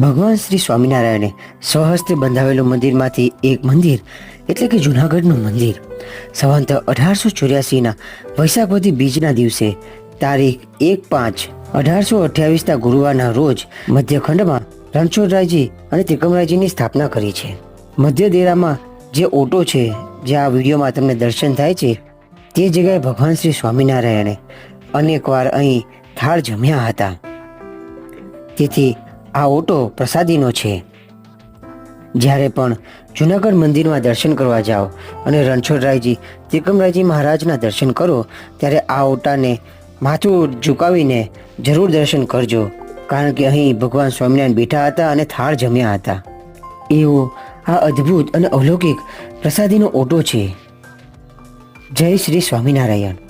ભગવાન શ્રી સ્વામિનારાયણે સ્વહસ્તે બંધાવેલું મંદિરમાંથી એક મંદિર, એટલે કે જૂનાગઢનું મંદિર. સંવંત અઢારસો ચોર્યાસીના વૈશાખવતી બીજના દિવસે, તારીખ એક પાંચ અઢારસો અઠ્યાવીસના ગુરુવારના રોજ, મધ્યખંડમાં રણછોડરાયજી અને ત્રિકમરાયજીની સ્થાપના કરી છે. મધ્ય દેરામાં જે ઓટો છે, જે આ વિડીયોમાં તમને દર્શન થાય છે, તે જગ્યાએ ભગવાન શ્રી સ્વામિનારાયણે અનેકવાર અહીં થાળ જમ્યા હતા. તેથી આ ઓટો પ્રસાદીનો છે. જ્યારે પણ જૂનાગઢ મંદિરમાં દર્શન કરવા જાઓ અને રણછોડરાયજી, ત્રિકમરાયજી મહારાજના દર્શન કરો, ત્યારે આ ઓટાને માથું ઝુકાવીને જરૂર દર્શન કરજો, કારણ કે અહીં ભગવાન સ્વામિનારાયણ બેઠા હતા અને થાળ જમ્યા હતા. એવો આ અદ્ભુત અને અલૌકિક પ્રસાદીનો ઓટો છે. જય શ્રી સ્વામિનારાયણ.